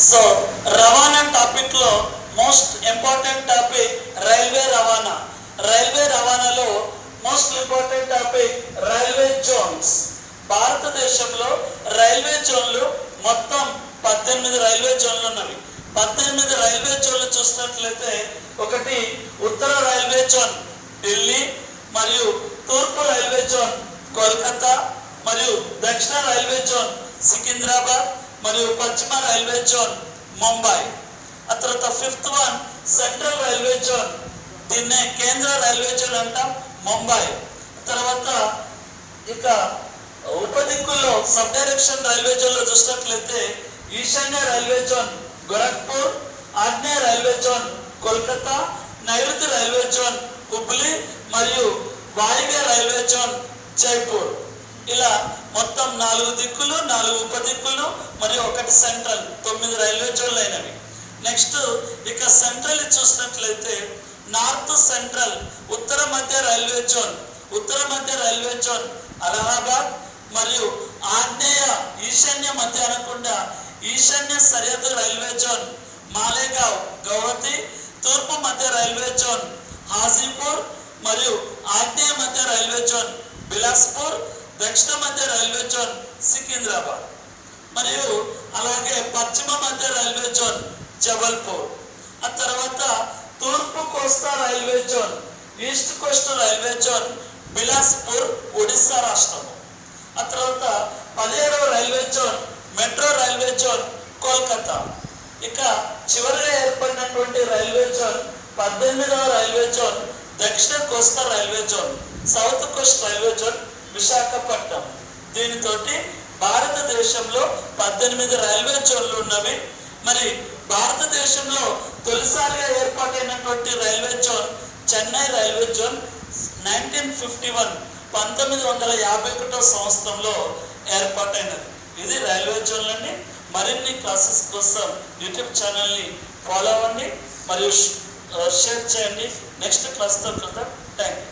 So రవాణా టాపిక్లో most important topic railway రవాణా. రైల్వే రవాణాలో most important topic railway zones భారతదేశంలో రైల్వే జోన్లు మొత్తం పద్దెనిమిది రైల్వే జోన్లు ఉన్నవి. పద్దెనిమిది రైల్వే జోన్లు చూసినట్లయితే ఒకటి ఉత్తర రైల్వే జోన్ ఢిల్లీ మరియు తూర్పు రైల్వే జోన్ కోల్కతా మరియు దక్షిణ రైల్వే జోన్ సికింద్రాబాద్ మరియు పశ్చిమ రైల్వే జోన్ ముంబై. ఆ తర్వాత fifth one central railway zone. దీన్నే కేంద్ర రైల్వే జోన్ అంటాం ముంబై. తర్వాత ఇక ఉపదిక్కుల్లో సబ్ డైరెక్షన్ రైల్వే జోన్లో చూసినట్లయితే ఈశాన్య రైల్వే జోన్ గోరఖ్పూర్ ఆగ్నేయ రైల్వే జోన్ కోల్కతా నైరుతి రైల్వే జోన్ హుబ్లీ మరియు వాయువ్య రైల్వే జోన్ జైపూర్. ఇలా మొత్తం నాలుగు దిక్కులు నాలుగు ఉపదిక్కులు మరియు ఒకటి సెంట్రల్ తొమ్మిది రైల్వే జోన్లు అయినవి నెక్స్ట్ ఇక సెంట్రల్ చూసినట్లయితే నార్త్ సెంట్రల్ ఉత్తర మధ్య రైల్వే జోన్ ఉత్తర మధ్య రైల్వే జోన్ అలహాబాద్ మరియు ఆగ్నేయ ఈశాన్య మధ్య అనకుండా ఈశాన్య సరిహద్దు రైల్వే జోన్ మాలేగావ్ గౌహతి తూర్పు మధ్య రైల్వే జోన్ హాజీపూర్ మరియు ఆగ్నేయ మధ్య రైల్వే జోన్ బిలాస్పూర్ దక్షిణ మధ్య రైల్వే జోన్ సికింద్రాబాద్ మరియు అలాగే పశ్చిమ మధ్య రైల్వే జోన్ జబల్పూర్ ఆ తర్వాత తూర్పు కోస్తా railway zone east coast railway zone Bilaspur Odisha రాష్ట్రము ఆ తర్వాత పదిహేడవ railway zone metro railway zone Kolkata ఇక చివరిగా ఏర్పడినటువంటి రైల్వే జోన్ పద్దెనిమిదవ రైల్వే జోన్ దక్షిణ కోస్తా railway zone south coast railway zone Visakhapatnam. దీనితోటి భారతదేశంలో పద్దెనిమిది రైల్వే జోన్లు ఉన్నవి. మరి భారతదేశంలో తొలిసారిగా ఏర్పాటైనటువంటి railway zone Chennai railway zone nineteen fifty one పంతొమ్మిది వందల యాభై ఒకటో సంవత్సరంలో ఏర్పాటైనది. ఇది రైల్వే జోన్లు అండి మరిన్ని క్లాసెస్ కోసం యూట్యూబ్ ఛానల్ని ఫాలో అవ్వండి. మరియు షేర్ చేయండి. నెక్స్ట్ క్లాస్తో కలుద్దాం. Thank you